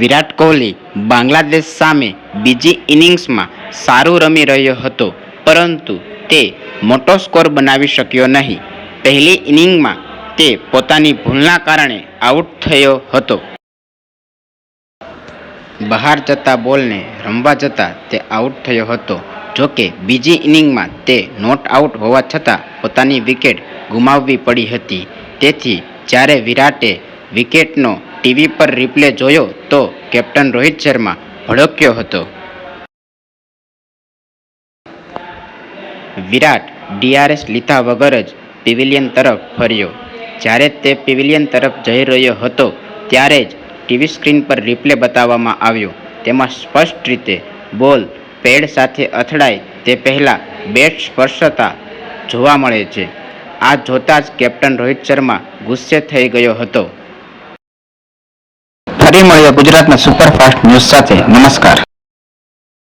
વિરાટ કોહલી બાંગ્લાદેશ સામે બીજી ઇનિંગ્સમાં સારું રમી રહ્યો હતો, પરંતુ તે મોટો સ્કોર બનાવી શક્યો નહીં. પહેલી ઇનિંગમાં તે પોતાની ભૂલના કારણે આઉટ થયો હતો. બહાર જતા બોલને રમવા જતાં તે આઉટ થયો હતો. જોકે બીજી ઇનિંગમાં તે નોટ આઉટ હોવા છતાં પોતાની વિકેટ ગુમાવવી પડી હતી. તેથી જ્યારે વિરાટે વિકેટનો ટીવી પર રિપ્લે જોયો તો કેપ્ટન રોહિત શર્મા ભડક્યો હતો. વિરાટ, ડીઆરએસ લીધા વગર જ પિવિલિયન તરફ ફર્યો. જ્યારે તે પિવિલિયન તરફ જઈ રહ્યો હતો, ત્યારે જ ટીવી સ્ક્રીન પર રિપ્લે બતાવવામાં આવ્યો. તેમાં સ્પષ્ટ રીતે બોલ પેડ સાથે અથડાય તે પહેલાં બેટ સ્પર્શતા જોવા મળે છે. આ જોતાં જ કેપ્ટન રોહિત શર્મા ગુસ્સે થઈ ગયો હતો. ફરી મળીએ ગુજરાતના સુપરફાસ્ટ ન્યૂઝ સાથે. નમસ્કાર.